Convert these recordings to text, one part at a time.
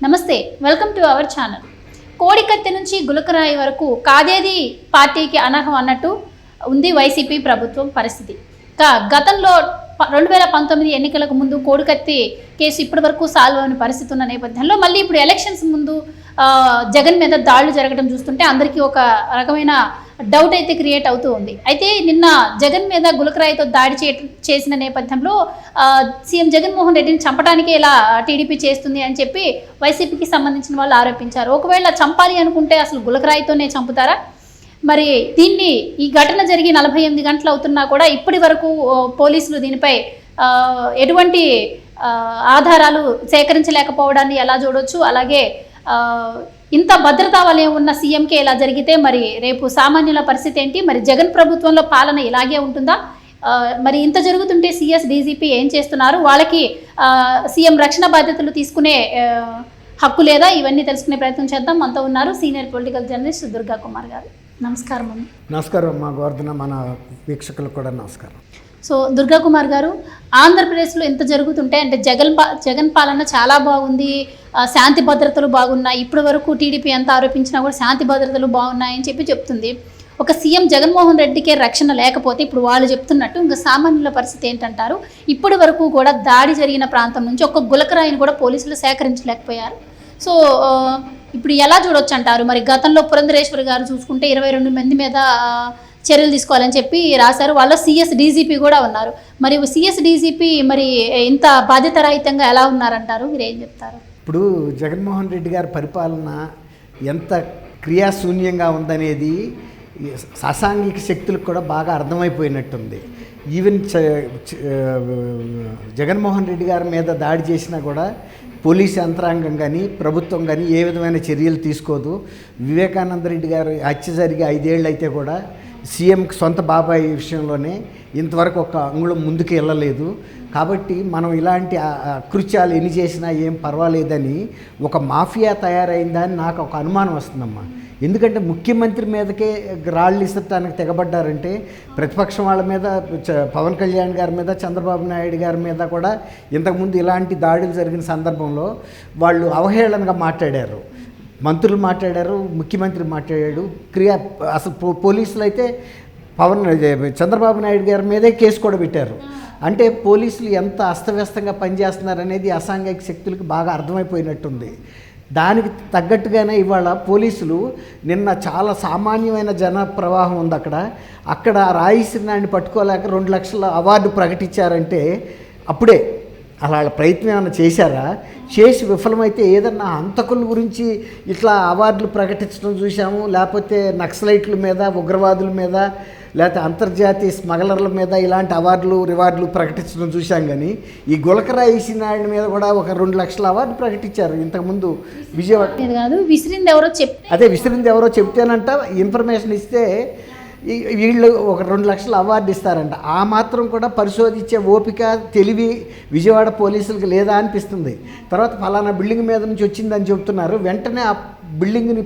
నమస్తే welcome to our channel కోడికత్తి నుంచి గులకరాయి వరకు కాదేది పార్టీకి అనర్హం అన్నట్టు ఉంది వైసీపీ ప్రభుత్వం పరిస్థితి. కా గతంలో రెండు వేల పంతొమ్మిది ఎన్నికలకు ముందు కోడికత్తి కేసు ఇప్పటి వరకు సాల్వ్ అయిన పరిస్థితి ఉన్న నేపథ్యంలో మళ్ళీ ఇప్పుడు ఎలక్షన్స్ ముందు జగన్ మీద దాడులు జరగడం చూస్తుంటే అందరికీ ఒక రకమైన డౌట్ అయితే క్రియేట్ అవుతూ ఉంది. అయితే నిన్న జగన్ మీద గులకరాయితో దాడి చే చేసిన నేపథ్యంలో సీఎం జగన్మోహన్ రెడ్డిని చంపడానికి ఇలా టీడీపీ చేస్తుంది అని చెప్పి వైసీపీకి సంబంధించిన వాళ్ళు ఆరోపించారు. ఒకవేళ చంపాలి అనుకుంటే అసలు గులకరాయితోనే చంపుతారా? మరి దీన్ని ఈ ఘటన జరిగి నలభై ఎనిమిది గంటలు అవుతున్నా కూడా ఇప్పటి వరకు పోలీసులు దీనిపై ఎటువంటి ఆధారాలు సేకరించలేకపోవడాన్ని ఎలా చూడొచ్చు? అలాగే ఇంత భద్రతా వలయం ఉన్న సీఎంకే ఇలా జరిగితే మరి రేపు సామాన్యుల పరిస్థితి ఏంటి? మరి జగన్ ప్రభుత్వంలో పాలన ఇలాగే ఉంటుందా? మరి ఇంత జరుగుతుంటే సిఎస్ డీజీపీ ఏం చేస్తున్నారు? వాళ్ళకి సీఎం రక్షణ బాధ్యతలు తీసుకునే హక్కు లేదా? ఇవన్నీ తెలుసుకునే ప్రయత్నం చేద్దాం. మనతో ఉన్నారు senior political journalist Durga Kumar గారు. నమస్కారం అమ్మ నమస్కారం మా గోవర్ధన మన వీక్షకులకు కూడా నమస్కారం. సో దుర్గా కుమార్ గారు ఆంధ్రప్రదేశ్లో ఎంత జరుగుతుంటే అంటే జగన్ జగన్ పాలన చాలా బాగుంది శాంతి భద్రతలు బాగున్నాయి ఇప్పటి వరకు టీడీపీ ఎంత ఆరోపించినా కూడా శాంతి భద్రతలు బాగున్నాయని చెప్పి చెప్తుంది. ఒక సీఎం జగన్మోహన్ రెడ్డికే రక్షణ లేకపోతే ఇప్పుడు వాళ్ళు చెప్తున్నట్టు ఇంకా సామాన్యుల పరిస్థితి ఏంటంటారు? ఇప్పటి వరకు కూడా దాడి జరిగిన ప్రాంతం నుంచి ఒక గులకరాయిని కూడా పోలీసులు సేకరించలేకపోయారు. సో ఇప్పుడు ఎలా చూడొచ్చు అంటారు మరి గతంలో పురంధరేశ్వరి గారు చూసుకుంటే ఇరవై రెండు మంది మీద చర్యలు తీసుకోవాలని చెప్పి రాశారు. వాళ్ళ సిఎస్ డీజీపీ కూడా ఉన్నారు. మరి సిఎస్ డీజీపీ మరి ఇంత బాధ్యతారహితంగా ఎలా ఉన్నారంటారు? మీరు ఏం చెప్తారు? ఇప్పుడు జగన్మోహన్ రెడ్డి గారి పరిపాలన ఎంత క్రియాశూన్యంగా ఉందనేది అసాంఘిక శక్తులకు కూడా బాగా అర్థమైపోయినట్టుంది. ఈవెన్ చ- జగన్మోహన్ రెడ్డి గారి మీద దాడి చేసినా కూడా పోలీస్ యంత్రాంగం కానీ ప్రభుత్వం కానీ ఏ విధమైన చర్యలు తీసుకోదు. వివేకానంద రెడ్డి గారు హత్య జరిగి ఐదేళ్ళు అయితే కూడా సీఎం సొంత బాబాయ్ విషయంలోనే ఇంతవరకు ఒక అంగుళం ముందుకు వెళ్ళలేదు. కాబట్టి మనం ఇలాంటి కృత్యాలు ఎన్ని చేసినా ఏం పర్వాలేదని ఒక మాఫియా తయారైందని నాకు ఒక అనుమానం వస్తుందమ్మా. ఎందుకంటే ముఖ్యమంత్రి మీదకే రాళ్ళు ఇసరటానికి తెగబడ్డారంటే ప్రతిపక్షం వాళ్ళ మీద చ- పవన్ కళ్యాణ్ గారి మీద చంద్రబాబు నాయుడు గారి మీద కూడా ఇంతకుముందు ఇలాంటి దాడులు జరిగిన సందర్భంలో వాళ్ళు అవహేళనగా మాట్లాడారు. మంత్రులు మాట్లాడారు ముఖ్యమంత్రి మాట్లాడాడు. క్రియా అసలు పో- పోలీసులు అయితే పవన్ చంద్రబాబు నాయుడు గారి మీదే కేసు కూడా పెట్టారు. అంటే పోలీసులు ఎంత అస్తవ్యస్తంగా పనిచేస్తున్నారనేది అసాంఘిక శక్తులకు బాగా అర్థమైపోయినట్టుంది. దానికి తగ్గట్టుగానే ఇవాళ పోలీసులు నిన్న చాలా సామాన్యమైన జన ప్రవాహం ఉంది అక్కడ. అక్కడ రాయిసినాన్ని పట్టుకోలేక రెండు లక్షల అవార్డు ప్రకటించారంటే అప్పుడే అలా ప్రయత్నం ఏమైనా చేశారా? చేసి విఫలమైతే ఏదన్నా హంతకుల గురించి ఇట్లా అవార్డులు ప్రకటించడం చూసాము లేకపోతే నక్సలైట్ల మీద ఉగ్రవాదుల మీద లేకపోతే అంతర్జాతీయ స్మగ్లర్ల మీద ఇలాంటి అవార్డులు రివార్డులు ప్రకటించడం చూసాం కానీ ఈ గులకరాయి నాయుడు మీద కూడా ఒక రెండు లక్షల అవార్డు ప్రకటించారు ఇంతకుముందు విజయవాడ. కాదు విసిరింది ఎవరో చెప్తే. అదే విసిరింది ఎవరో చెప్తేనంట ఇన్ఫర్మేషన్ ఇస్తే వీళ్ళు ఒక రెండు లక్షలు అవార్డు ఇస్తారంట. ఆ మాత్రం కూడా పరిశోధించే ఓపిక తెలివి విజయవాడ పోలీసులకు లేదా అనిపిస్తుంది. తర్వాత ఫలానా బిల్డింగ్ మీద నుంచి వచ్చిందని చెబుతున్నారు. వెంటనే ఆ బిల్డింగ్ని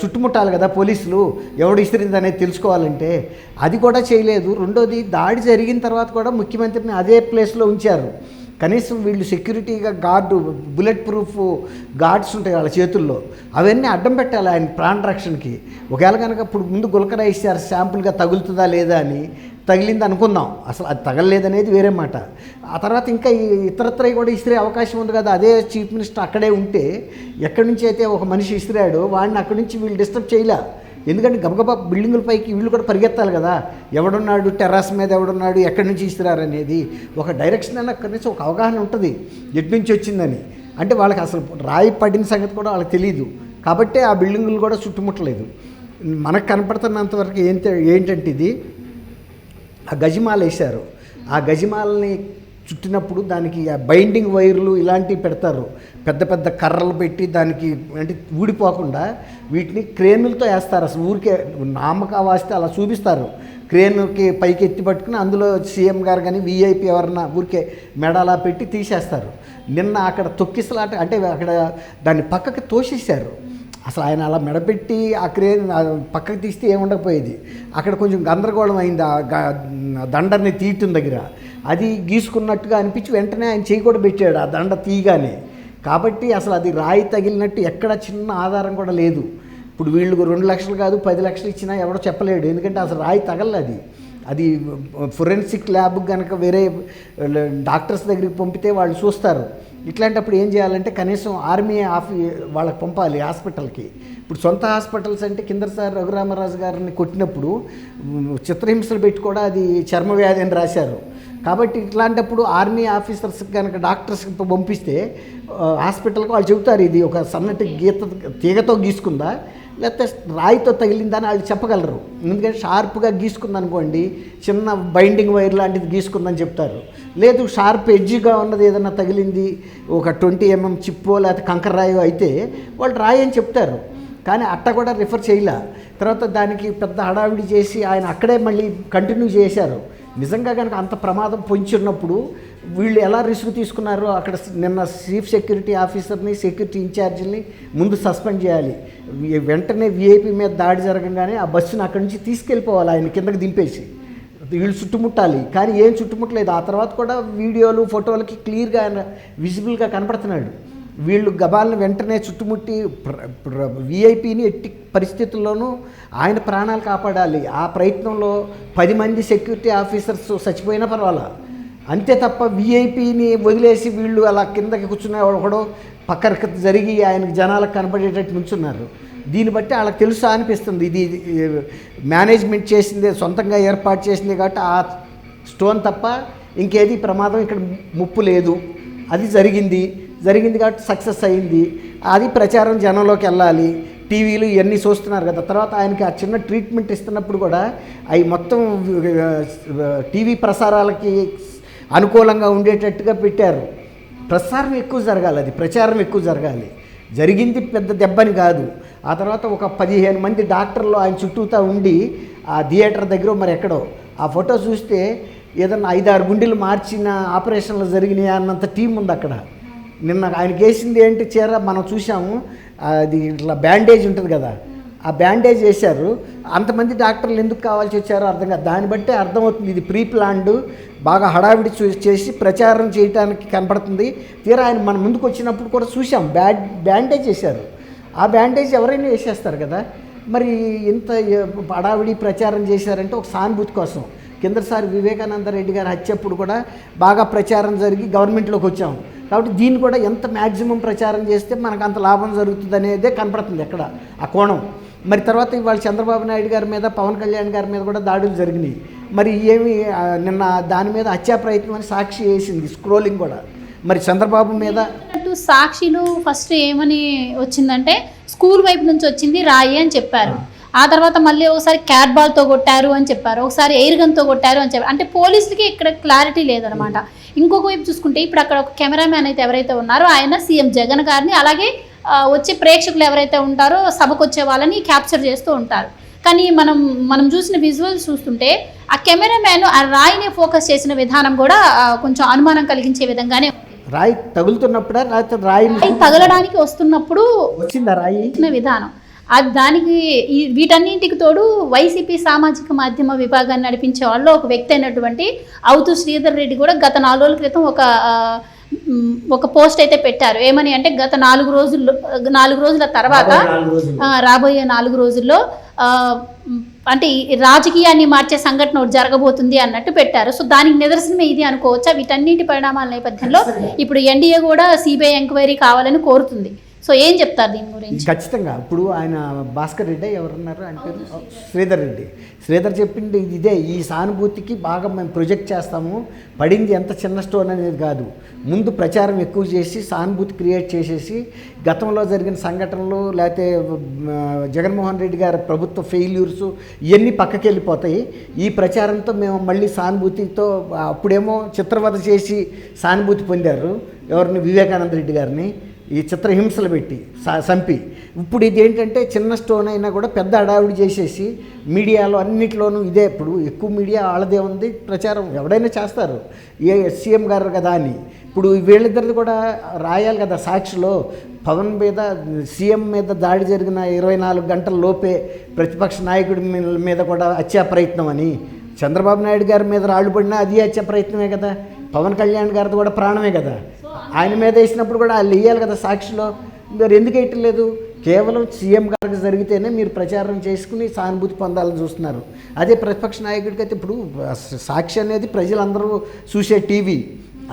చుట్టుముట్టాలి కదా పోలీసులు. ఎవడు ఇసిరింది అనేది తెలుసుకోవాలంటే అది కూడా చేయలేదు. రెండోది దాడి జరిగిన తర్వాత కూడా ముఖ్యమంత్రిని అదే ప్లేస్లో ఉంచారు. కనీసం వీళ్ళు సెక్యూరిటీగా గార్డు బుల్లెట్ ప్రూఫ్ గార్డ్స్ ఉంటాయి వాళ్ళ చేతుల్లో అవన్నీ అడ్డం పెట్టాలి ఆయన ప్రాణ రక్షణకి. ఒకవేళ కనుక ఇప్పుడు ముందు గులకరా ఇస్తారు శాంపుల్గా తగులుతుందా లేదా అని తగిలింది అనుకుందాం. అసలు అది తగలలేదనేది వేరే మాట. ఆ తర్వాత ఇంకా ఈ ఇతరత్ర కూడా ఇసిరే అవకాశం ఉంది కదా అదే చీఫ్ మినిస్టర్ అక్కడే ఉంటే ఎక్కడి నుంచి అయితే ఒక మనిషి ఇసిరాడో వాడిని అక్కడి నుంచి వీళ్ళు డిస్టర్బ్ చేయలే. ఎందుకంటే గబగబా బిల్డింగుల పైకి వీళ్ళు కూడా పరిగెత్తాలి కదా. ఎవడున్నాడు టెర్రస్ మీద ఎవడున్నాడు ఎక్కడి నుంచి ఇస్తున్నారనేది ఒక డైరెక్షన్ అయినా కనీసం ఒక అవగాహన ఉంటుంది. ఎటు నుంచి వచ్చిందని. అంటే వాళ్ళకి అసలు రాయి పడిన సంగతి కూడా వాళ్ళకి తెలియదు కాబట్టి ఆ బిల్డింగులు కూడా చుట్టుముట్టలేదు. మనకు కనపడుతున్నంతవరకు ఏంటి ఏంటంటే ఇది? ఆ గజిమాల వేశారు. ఆ గజిమాలని చుట్టినప్పుడు దానికి బైండింగ్ వైర్లు ఇలాంటివి పెడతారు. పెద్ద పెద్ద కర్రలు పెట్టి దానికి అంటే ఊడిపోకుండా వీటిని క్రేనులతో వేస్తారు. అసలు ఊరికే నామక వాస్తే అలా చూపిస్తారు. క్రేన్కి పైకి ఎత్తి పట్టుకుని అందులో సీఎం గారు కానీ వీఐపీ ఎవరన్నా ఊరికే మెడ అలా పెట్టి తీసేస్తారు. నిన్న అక్కడ తొక్కిసలాట అంటే అక్కడ దాన్ని పక్కకి తోసేశారు. అసలు ఆయన అలా మెడపెట్టి ఆ క్రేన్ పక్కకు పక్కకి తీస్తే ఏముండకపోయేది అక్కడ కొంచెం గందరగోళం అయింది. ఆ దండని తీయటం దగ్గర. అది గీసుకున్నట్టుగా అనిపించి వెంటనే ఆయన చేయి కూడా పెట్టాడు ఆ దండ తీయగానే. కాబట్టి అసలు అది రాయి తగిలినట్టు ఎక్కడ చిన్న ఆధారం కూడా లేదు. ఇప్పుడు వీళ్ళు రెండు లక్షలు కాదు పది లక్షలు ఇచ్చినా ఎవడో చెప్పలేడు. ఎందుకంటే అసలు రాయి తగలది అది. ఫొరెన్సిక్ ల్యాబ్ కనుక వేరే డాక్టర్స్ దగ్గరికి పంపితే వాళ్ళు చూస్తారు. ఇట్లాంటప్పుడు ఏం చేయాలంటే కనీసం ఆర్మీ ఆఫీ వాళ్ళకి పంపాలి హాస్పిటల్కి. ఇప్పుడు సొంత హాస్పిటల్స్ అంటే కింద సార్ రఘురామరాజు గారిని కొట్టినప్పుడు చిత్రహింసలు పెట్టి కూడా అది చర్మ వ్యాధి అని రాశారు. కాబట్టి ఇట్లాంటప్పుడు ఆర్మీ ఆఫీసర్స్ కనుక డాక్టర్స్కి పంపిస్తే హాస్పిటల్కి వాళ్ళు చెబుతారు ఇది ఒక సన్నటి గీత తీగతో గీసుకుందా? లేకపోతే రాయితో తగిలిందా అని వాళ్ళు చెప్పగలరు. ఎందుకంటే షార్ప్గా గీసుకుందనుకోండి చిన్న బైండింగ్ వైర్ లాంటిది గీసుకుందని చెప్తారు. లేదు షార్ప్ ఎడ్జిగా ఉన్నది ఏదైనా తగిలింది ఒక ట్వంటీ ఎంఎం చిప్పో లేకపోతే కంకర రాయో అయితే వాళ్ళు రాయి అని చెప్తారు. కానీ అట్ట కూడా రిఫర్ చేయలే. తర్వాత దానికి పెద్ద హడావిడి చేసి ఆయన అక్కడే మళ్ళీ కంటిన్యూ చేశారు. నిజంగా కనుక అంత ప్రమాదం పొంచున్నప్పుడు వీళ్ళు ఎలా రిస్క్ తీసుకున్నారో అక్కడ నిన్న చీఫ్ సెక్యూరిటీ ఆఫీసర్ని సెక్యూరిటీ ఇన్ఛార్జిని ముందు సస్పెండ్ చేయాలి. వెంటనే వీఐపీ మీద దాడి జరగగానే ఆ బస్సును అక్కడి నుంచి తీసుకెళ్ళిపోవాలి ఆయన కిందకి దింపేసి. వీళ్ళు చుట్టుముట్టాలి. కానీ ఏం చుట్టుముట్టలేదు. ఆ తర్వాత కూడా వీడియోలు ఫోటోలకి క్లియర్గా ఆయన విజిబుల్గా కనపడుతున్నాడు. వీళ్ళు గబాలను వెంటనే చుట్టుముట్టి విఐపిని ఎట్టి పరిస్థితుల్లోనూ ఆయన ప్రాణాలు కాపాడాలి. ఆ ప్రయత్నంలో పది మంది సెక్యూరిటీ ఆఫీసర్స్ చచ్చిపోయినా పర్వాలా? అంతే తప్ప విఐపిని వదిలేసి వీళ్ళు అలా కిందకి కూర్చునే కూడా పక్కన జరిగి ఆయనకు జనాలకు కనబడేటట్టు నుంచున్నారు. దీన్ని బట్టి వాళ్ళకి తెలుసా అనిపిస్తుంది. ఇది మేనేజ్మెంట్ చేసిందే సొంతంగా ఏర్పాటు చేసింది కాబట్టి ఆ స్టోన్ తప్ప ఇంకేది ప్రమాదం ఇక్కడ ముప్పు లేదు. అది జరిగింది. జరిగింది కాబట్టి సక్సెస్ అయింది. అది ప్రచారం జనంలోకి వెళ్ళాలి. టీవీలు ఇవన్నీ చూస్తున్నారు కదా. తర్వాత ఆయనకి ఆ చిన్న ట్రీట్మెంట్ ఇస్తున్నప్పుడు కూడా అవి మొత్తం టీవీ ప్రసారాలకి అనుకూలంగా ఉండేటట్టుగా పెట్టారు. ప్రసారం ఎక్కువ జరగాలి అది. ప్రచారం ఎక్కువ జరగాలి. జరిగింది పెద్ద దెబ్బని కాదు. ఆ తర్వాత ఒక పదిహేను మంది డాక్టర్లు ఆయన చుట్టూతా ఉండి ఆ థియేటర్ దగ్గర మరి ఎక్కడో ఆ ఫోటో చూస్తే ఏదన్నా ఐదారు గుండెలు మార్చిన ఆపరేషన్లు జరిగినాయి అన్నంత టీం ఉంది అక్కడ. నిన్న ఆయనకి వేసింది ఏంటి చీర మనం చూసాము అది ఇట్లా బ్యాండేజ్ ఉంటుంది కదా. ఆ బ్యాండేజ్ వేశారు. అంతమంది డాక్టర్లు ఎందుకు కావాల్సి వచ్చారో అర్థం కాదు. దాన్ని బట్టే అర్థమవుతుంది. ఇది ప్రీ ప్లాన్డ్ బాగా హడావిడి చూ చేసి ప్రచారం చేయడానికి కనపడుతుంది. తీరా ఆయన మన ముందుకు వచ్చినప్పుడు కూడా చూసాం బ్యాడ్ బ్యాండేజ్ వేశారు. ఆ బ్యాండేజ్ ఎవరైనా వేసేస్తారు కదా. మరి ఇంత హడావిడి ప్రచారం చేశారంటే ఒక సానుభూతి కోసం. కిందసారి వివేకానంద రెడ్డి గారి హత్యప్పుడు కూడా బాగా ప్రచారం జరిగి గవర్నమెంట్లోకి వచ్చాం కాబట్టి దీన్ని కూడా ఎంత మ్యాక్సిమం ప్రచారం చేస్తే మనకు అంత లాభం జరుగుతుంది అనేదే కనపడుతుంది ఎక్కడ ఆ కోణం. మరి తర్వాత ఇవాళ చంద్రబాబు నాయుడు గారి మీద పవన్ కళ్యాణ్ గారి మీద కూడా దాడులు జరిగినాయి. మరి ఏమి నిన్న దాని మీద హత్యా ప్రయత్నం అని సాక్షి వేసింది స్క్రోలింగ్ కూడా. మరి చంద్రబాబు మీద సాక్షిలు ఫస్ట్ ఏమని వచ్చిందంటే స్కూల్ వైపు నుంచి వచ్చింది రాయి అని చెప్పారు. ఆ తర్వాత మళ్ళీ ఒకసారి క్యాట్ బాల్తో కొట్టారు అని చెప్పారు ఒకసారి ఎయిర్ గన్తో కొట్టారు అని చెప్పారు. అంటే పోలీసులకి ఇక్కడ క్లారిటీ లేదనమాట ఇంకొక వైపు చూసుకుంటే ఇప్పుడు అక్కడ ఒక కెమెరామ్యాన్ అయితే ఎవరైతే ఉన్నారో ఆయన సీఎం జగన్ గారిని అలాగే వచ్చే ప్రేక్షకులు ఎవరైతే ఉంటారో సభకు వచ్చే వాళ్ళని క్యాప్చర్ చేస్తూ ఉంటారు. కానీ మనం మనం చూసిన విజువల్స్ చూస్తుంటే ఆ కెమెరామ్యాన్ ఆ రాయిని ఫోకస్ చేసిన విధానం కూడా కొంచెం అనుమానం కలిగించే విధంగానే. రాయి తగులుతున్నప్పుడా రాయి తగలడానికి వస్తున్నప్పుడు వచ్చిందా రాయి? విధానం. అది దానికి వీటన్నింటికి తోడు వైసీపీ సామాజిక మాధ్యమ విభాగాన్ని నడిపించే వాళ్ళు ఒక వ్యక్తి అయినటువంటి అవుతు శ్రీధర్ రెడ్డి కూడా గత నాలుగు రోజుల క్రితం ఒక ఒక పోస్ట్ అయితే పెట్టారు. ఏమని అంటే గత నాలుగు రోజుల్లో నాలుగు రోజుల తర్వాత రాబోయే నాలుగు రోజుల్లో. అంటే ఈ రాజకీయాన్ని మార్చే సంఘటన ఒకటి జరగబోతుంది అన్నట్టు పెట్టారు. సో దానికి నిదర్శనమే ఇది అనుకోవచ్చా? వీటన్నింటి పరిణామాల నేపథ్యంలో ఇప్పుడు ఎన్డీఏ కూడా సిబిఐ ఎంక్వైరీ కావాలని కోరుతుంది. సో ఏం చెప్తారు దీని గురించి? ఖచ్చితంగా. ఇప్పుడు ఆయన భాస్కర్ రెడ్డి ఎవరున్నారు? ఆయన పేరు? శ్రీధర్. రెడ్డి. శ్రీధర్ చెప్పింది ఇదే. ఈ సానుభూతికి బాగా మేము ప్రొజెక్ట్ చేస్తాము. పడింది ఎంత చిన్న స్టోన్ అనేది కాదు. ముందు ప్రచారం ఎక్కువ చేసి సానుభూతి క్రియేట్ చేసేసి గతంలో జరిగిన సంఘటనలు లేకపోతే జగన్మోహన్ రెడ్డి గారి ప్రభుత్వ ఫెయిల్యూర్స్ ఇవన్నీ పక్కకి వెళ్ళిపోతాయి. ఈ ప్రచారంతో మేము మళ్ళీ సానుభూతితో అప్పుడేమో చిత్రవద చేసి సానుభూతి పొందారు ఎవరిని? వివేకానంద రెడ్డి గారిని. ఈ చిత్రహింసలు పెట్టి స- చంపి ఇప్పుడు ఇది ఏంటంటే చిన్న స్టోన్ అయినా కూడా పెద్ద హడావిడి చేసేసి మీడియాలో అన్నిటిలోనూ ఇదే. ఇప్పుడు ఎక్కువ మీడియా వాళ్ళదే ఉంది ప్రచారం ఎవడైనా చేస్తారు. ఏ సీఎం గారు కదా అని. ఇప్పుడు వీళ్ళిద్దరిది కూడా రాయాలి కదా సాక్షిలో. పవన్ మీద సీఎం మీద దాడి జరిగిన ఇరవై నాలుగు గంటల లోపే ప్రతిపక్ష నాయకుడి మీద కూడా హత్యా ప్రయత్నం అని. చంద్రబాబు నాయుడు గారి మీద రాళ్ళు పడినా అది హత్యా ప్రయత్నమే కదా. పవన్ కళ్యాణ్ గారిది కూడా ప్రాణమే కదా. ఆయన మీద వేసినప్పుడు కూడా వాళ్ళు వేయాలి కదా సాక్షిలో. మీరు ఎందుకు వేయట్లేదు కేవలం సీఎం గారికి జరిగితేనే మీరు ప్రచారం చేసుకుని సానుభూతి పొందాలని చూస్తున్నారు. అదే ప్రతిపక్ష నాయకుడికి అయితే ఇప్పుడు సాక్షి అనేది ప్రజలందరూ చూసే టీవీ.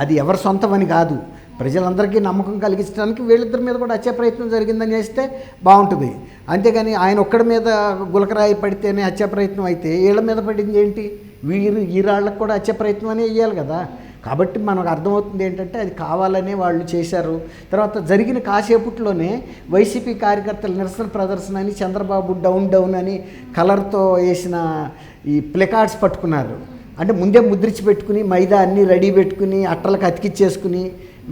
అది ఎవరి సొంతం అని కాదు. ప్రజలందరికీ నమ్మకం కలిగించడానికి వీళ్ళిద్దరి మీద కూడా హత్య ప్రయత్నం జరిగిందని చేస్తే బాగుంటుంది. అంతేగాని ఆయన ఒక్కడి మీద గులకరాయి పడితేనే హత్య ప్రయత్నం అయితే వీళ్ళ మీద పడింది ఏంటి? వీరు ఈ కూడా హత్య ప్రయత్నం అనే వేయాలి కదా. కాబట్టి మనకు అర్థమవుతుంది ఏంటంటే అది కావాలనే వాళ్ళు చేశారు. తర్వాత జరిగిన కాసేపట్లోనే వైసీపీ కార్యకర్తల నిరసన ప్రదర్శన అని చంద్రబాబు డౌన్ డౌన్ అని కలర్తో వేసిన ఈ ప్లెకార్డ్స్ పట్టుకున్నారు. అంటే ముందే ముద్రించి పెట్టుకుని మైదా అన్నీ రెడీ పెట్టుకుని అట్టలకు అతికిచ్చేసుకుని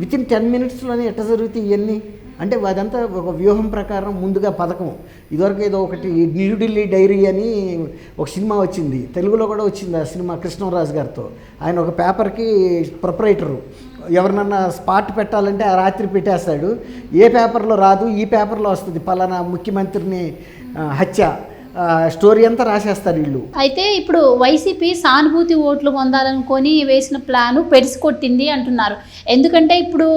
విత్ ఇన్ టెన్ మినిట్స్లోనే ఎట్ట జరుగుతాయి ఇవన్నీ అంటే అదంతా ఒక వ్యూహం ప్రకారం ముందుగా పథకం. ఇదివరకు ఏదో ఒకటి న్యూఢిల్లీ డైరీ అని ఒక సినిమా వచ్చింది. తెలుగులో కూడా వచ్చింది ఆ సినిమా కృష్ణరాజు గారితో. ఆయన ఒక పేపర్కి ప్రొపరేటరు. ఎవరినన్నా స్పాట్ పెట్టాలంటే ఆ రాత్రి పెట్టేస్తాడు. ఏ పేపర్లో రాదు ఈ పేపర్లో వస్తుంది. పలానా ముఖ్యమంత్రిని హత్య. స్టోరీ అంతా రాసేస్తారు వీళ్ళు. అయితే ఇప్పుడు వైసీపీ సానుభూతి ఓట్లు పొందాలనుకొని వేసిన ప్లాను పెడిసి కొట్టింది అంటున్నారు. ఎందుకంటే ఇప్పుడు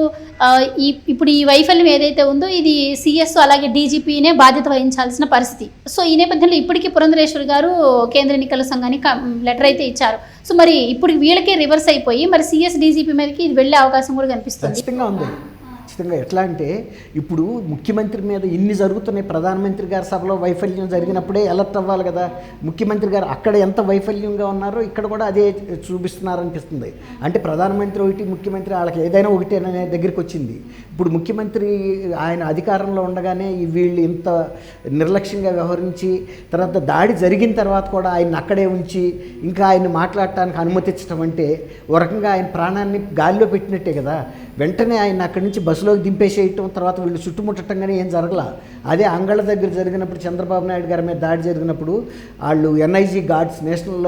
ఈ ఇప్పుడు ఈ వైఫల్యం ఏదైతే ఉందో ఇది సిఎస్ అలాగే డీజీపీనే బాధ్యత వహించాల్సిన పరిస్థితి. సో ఈ నేపథ్యంలో ఇప్పటికీ పురంధరేశ్వరి గారు కేంద్ర ఎన్నికల సంఘానికి లెటర్ అయితే ఇచ్చారు. సో మరి ఇప్పుడు వీళ్ళకే రివర్స్ అయిపోయి మరి సిఎస్ డీజీపీ మీదకి ఇది వెళ్ళే అవకాశం కూడా కనిపిస్తుంది. ఖచ్చితంగా ఉంది. ఖచ్చితంగా ఎట్లా అంటే ఇప్పుడు ముఖ్యమంత్రి మీద ఇన్ని జరుగుతున్నాయి ప్రధానమంత్రి గారి సభలో వైఫల్యం జరిగినప్పుడే అలర్ట్ అవ్వాలి కదా. ముఖ్యమంత్రి గారు అక్కడ ఎంత వైఫల్యంగా ఉన్నారో ఇక్కడ కూడా అదే చూపిస్తున్నారనిపిస్తుంది. అంటే ప్రధానమంత్రి ఒకటి ముఖ్యమంత్రి వాళ్ళకి ఏదైనా ఒకటి అనే దగ్గరికి వచ్చింది. ఇప్పుడు ముఖ్యమంత్రి ఆయన అధికారంలో ఉండగానే వీళ్ళు ఇంత నిర్లక్ష్యంగా వ్యవహరించి తర్వాత దాడి జరిగిన తర్వాత కూడా ఆయన అక్కడే ఉంచి ఇంకా ఆయన మాట్లాడటానికి అనుమతించడం అంటే ఒక రకంగా ఆయన ప్రాణాన్ని గాలిలో పెట్టినట్టే కదా. వెంటనే ఆయన అక్కడి నుంచి బస్సులోకి దింపేసేయటం తర్వాత వీళ్ళు చుట్టుముట్టడం కానీ ఏం జరగల. అదే అంగళ్ళ దగ్గర జరిగినప్పుడు చంద్రబాబు నాయుడు గారి మీద దాడి జరిగినప్పుడు వాళ్ళు NIG guards national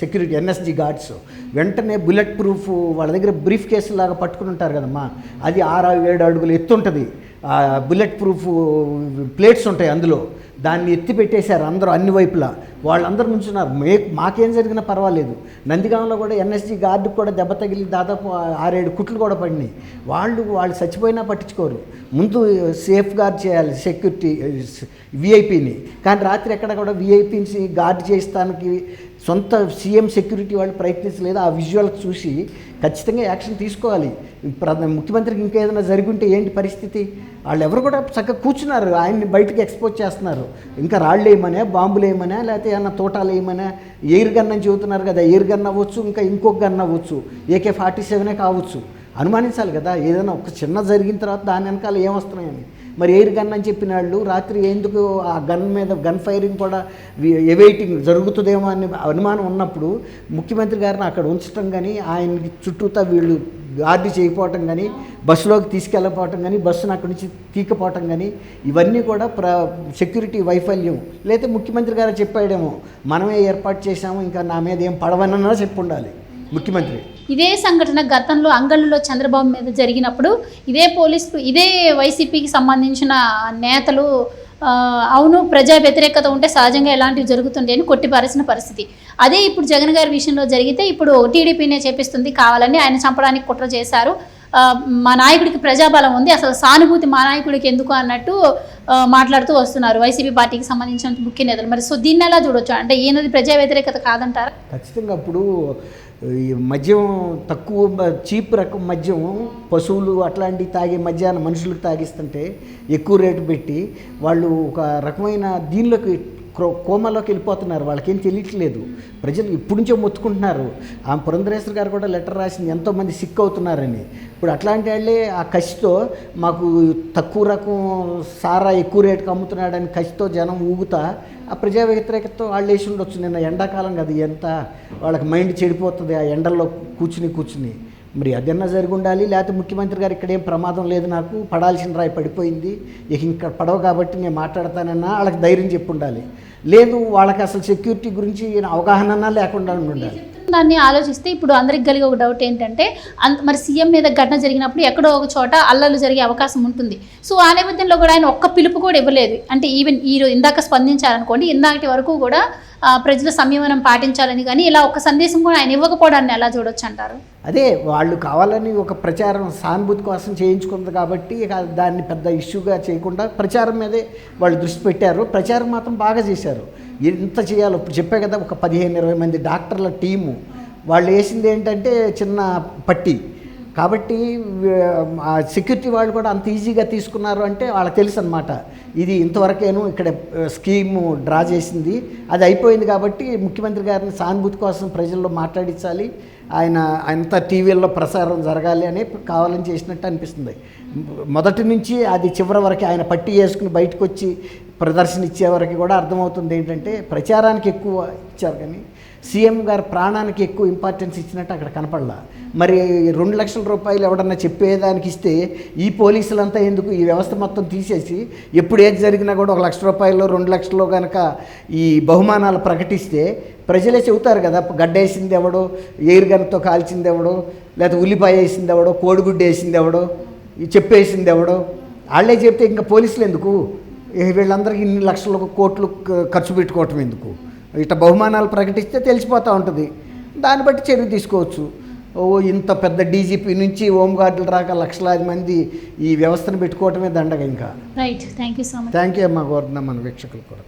security NSG guards వెంటనే బుల్లెట్ ప్రూఫ్ వాళ్ళ దగ్గర బ్రీఫ్ కేసులాగా పట్టుకుని ఉంటారు కదమ్మా. అది ఆరు ఏడు అడుగులు ఎత్తుంటుంది బుల్లెట్ ప్రూఫ్ ప్లేట్స్ ఉంటాయి అందులో. దాన్ని ఎత్తి పెట్టేశారు అందరూ అన్ని వైపులా. వాళ్ళందరూ నుంచున్నారు మే మాకేం జరిగినా పర్వాలేదు. నందిగాంలో కూడా ఎన్ఎస్జీ గార్డుకు కూడా దెబ్బ తగిలి దాదాపు ఆరేడు కుట్లు కూడా పడినాయి. వాళ్ళు వాళ్ళు చచ్చిపోయినా పట్టించుకోరు. ముందు సేఫ్ గార్డ్ చేయాలి సెక్యూరిటీ విఐపిని. కానీ రాత్రి ఎక్కడ కూడా విఐపిని గార్డ్ చేస్తానికి సొంత సీఎం సెక్యూరిటీ వాళ్ళు ప్రయత్నించలేదు? ఆ విజువల్ చూసి ఖచ్చితంగా యాక్షన్ తీసుకోవాలి. ముఖ్యమంత్రికి ఇంకా ఏదైనా జరిగి ఉంటే ఏంటి పరిస్థితి? వాళ్ళు ఎవరు కూడా చక్కగా కూర్చున్నారు. ఆయన్ని బయటకు ఎక్స్పోజ్ చేస్తున్నారు. ఇంకా రాళ్ళు వేయమనే బాంబులు వేయమనే లేకపోతే ఏమన్నా తోటాలు వేయమనే ఎయిర్ గన్ అని చెబుతున్నారు కదా ఎయిర్ గన్ అవ్వచ్చు ఇంకా ఇంకొక గన్ అవ్వచ్చు ఏకే ఫార్టీ సెవెనే కావచ్చు. అనుమానించాలి కదా ఏదైనా ఒక చిన్న జరిగిన తర్వాత దాని వెనకాల ఏమొస్తున్నాయని మరి ఎయిర్ గన్ అని చెప్పిన వాళ్ళు రాత్రి ఎందుకు ఆ గన్ మీద గన్ ఫైరింగ్ కూడా ఎవైటింగ్ జరుగుతుందేమో అని అనుమానం ఉన్నప్పుడు ముఖ్యమంత్రి గారిని అక్కడ ఉంచడం కానీ ఆయనకి చుట్టూతా వీళ్ళు గార్డు చేయకపోవటం కానీ బస్సులోకి తీసుకెళ్ళకపోవటం కానీ బస్సును అక్కడి నుంచి తీకపోవటం కానీ ఇవన్నీ కూడా ప్ర సెక్యూరిటీ వైఫల్యం లేకపోతే ముఖ్యమంత్రి గారు చెప్పాడేమో మనమే ఏర్పాటు చేశాము ఇంకా నా మీద ఏం పడవనన్నా చెప్పు ఉండాలి ముఖ్యమంత్రి. ఇదే సంఘటన గతంలో అంగళ్ళలో చంద్రబాబు మీద జరిగినప్పుడు ఇదే పోలీసులు ఇదే వైసీపీకి సంబంధించిన నేతలు అవును ప్రజా వ్యతిరేకత ఉంటే సహజంగా ఎలాంటివి జరుగుతుండే అని కొట్టిపారేసిన పరిస్థితి. అదే ఇప్పుడు జగన్ గారి విషయంలో జరిగితే ఇప్పుడు టీడీపీనే చేపిస్తుంది కావాలని ఆయన చంపడానికి కుట్ర చేశారు. మా నాయకుడికి ప్రజాబలం ఉంది అసలు సానుభూతి మా నాయకుడికి ఎందుకు అన్నట్టు మాట్లాడుతూ వస్తున్నారు. వైసీపీ పార్టీకి సంబంధించిన ముఖ్య నేతలు. మరి సో దీన్ని ఎలా చూడొచ్చు? అంటే ఈయనది ప్రజా వ్యతిరేకత కాదంటారా? ఖచ్చితంగా అప్పుడు ఈ మద్యం తక్కువ చీప్ రకం మద్యం పశువులు అట్లాంటివి తాగే మద్యాన్ని మనుషులకు తాగిస్తుంటే ఎక్కువ రేటు పెట్టి వాళ్ళు ఒక రకమైన దీనిలోకి కోమాలోకి వెళ్ళిపోతున్నారు. వాళ్ళకేం తెలియట్లేదు. ప్రజలు ఇప్పటి నుంచో మొత్తుకుంటున్నారు. ఆ పురంధరేశ్వర్ గారు కూడా లెటర్ రాసింది ఎంతోమంది సిక్ అవుతున్నారని. ఇప్పుడు అట్లాంటి వాళ్ళే ఆ కసితో మాకు తక్కువ రకం సారా ఎక్కువ రేటుకి అమ్ముతున్నాడని కసితో జనం ఊగుతా ఆ ప్రజా వ్యతిరేకతతో వాళ్ళు వేసి ఉండొచ్చు. నిన్న ఎండాకాలం కదా ఎంత వాళ్ళకి మైండ్ చెడిపోతుంది ఆ ఎండల్లో కూర్చుని కూర్చుని. మరి అదన్నా జరిగి ఉండాలి లేకపోతే ముఖ్యమంత్రి గారు ఇక్కడ ఏం ప్రమాదం లేదు నాకు పడాల్సిన రాయి పడిపోయింది. ఇక ఇంకా పడవ కాబట్టి నేను మాట్లాడతానన్నా వాళ్ళకి ధైర్యం చెప్పి ఉండాలి లేదు వాళ్ళకి అసలు సెక్యూరిటీ గురించి అవగాహన లేకుండా ఉండాలి. దాన్ని ఆలోచిస్తే ఇప్పుడు అందరికి కలిగే ఒక డౌట్ ఏంటంటే అంత మరి సీఎం మీద ఘటన జరిగినప్పుడు ఎక్కడో ఒక చోట అల్లలు జరిగే అవకాశం ఉంటుంది. సో ఆ నేపథ్యంలో కూడా ఆయన ఒక్క పిలుపు కూడా ఇవ్వలేదు. అంటే ఈవెన్ ఈ ఇందాక స్పందించారనుకోండి ఇందాకటి వరకు కూడా ప్రజల సంయమనం పాటించాలని కానీ ఇలా ఒక సందేశం కూడా ఆయన ఇవ్వకపోవడాన్ని ఎలా చూడొచ్చు అంటారు? అదే వాళ్ళు కావాలని ఒక ప్రచారం సానుభూతి కోసం చేయించుకుంది కాబట్టి దాన్ని పెద్ద ఇష్యూగా చేయకుండా ప్రచారం మీదే వాళ్ళు దృష్టి పెట్టారు. ప్రచారం మాత్రం బాగా చేశారు. ఎంత చేయాలో ఇప్పుడు చెప్పే కదా ఒక పదిహేను ఇరవై మంది డాక్టర్ల టీము. వాళ్ళు వేసింది ఏంటంటే చిన్న పట్టి. కాబట్టి సెక్యూరిటీ వాళ్ళు కూడా అంత ఈజీగా తీసుకున్నారు అంటే వాళ్ళకి తెలుసు అనమాట ఇది ఇంతవరకేను ఇక్కడ స్కీము డ్రా చేసింది. అది అయిపోయింది కాబట్టి ముఖ్యమంత్రి గారిని సానుభూతి కోసం ప్రజల్లో మాట్లాడించాలి. ఆయన అంత టీవీల్లో ప్రసారం జరగాలి అని కావాలని చేసినట్టు అనిపిస్తుంది. మొదటి నుంచి అది చివరి వరకు ఆయన పట్టి వేసుకుని బయటకు వచ్చి ప్రదర్శన ఇచ్చే వరకు కూడా అర్థమవుతుంది ఏంటంటే ప్రచారానికి ఎక్కువ ఇచ్చారు కానీ సీఎం గారు ప్రాణానికి ఎక్కువ ఇంపార్టెన్స్ ఇచ్చినట్టు అక్కడ కనపడలా. మరి రెండు లక్షల రూపాయలు ఎవడన్నా చెప్పేదానికి ఇస్తే ఈ పోలీసులంతా ఎందుకు ఈ వ్యవస్థ మొత్తం తీసేసి ఎప్పుడు ఏది జరిగినా కూడా ఒక లక్ష రూపాయలు రెండు లక్షలు కనుక ఈ బహుమానాలు ప్రకటిస్తే ప్రజలే చెబుతారు కదా గడ్డేసింది ఎవడో ఎయిర్ గన్తో కాల్చింది ఎవడో లేకపోతే ఉల్లిపాయ వేసింది ఎవడో కోడిగుడ్డ వేసింది ఎవడో చెప్పేసింది ఎవడో. వాళ్ళే చెప్తే ఇంకా పోలీసులు ఎందుకు? వీళ్ళందరికీ ఇన్ని లక్షల కోట్లు ఖర్చు పెట్టుకోవటం ఎందుకు? ఇట్లా బహుమానాలు ప్రకటిస్తే తెలిసిపోతూ ఉంటుంది. దాన్ని బట్టి చర్య తీసుకోవచ్చు. ఓ ఇంత పెద్ద డీజీపీ నుంచి హోంగార్డులు రాక లక్షలాది మంది ఈ వ్యవస్థను పెట్టుకోవటమే దండగ ఇంకా. Right thank you so much thank you అమ్మా గోవర్ధన మన వీక్షకులు కూడా.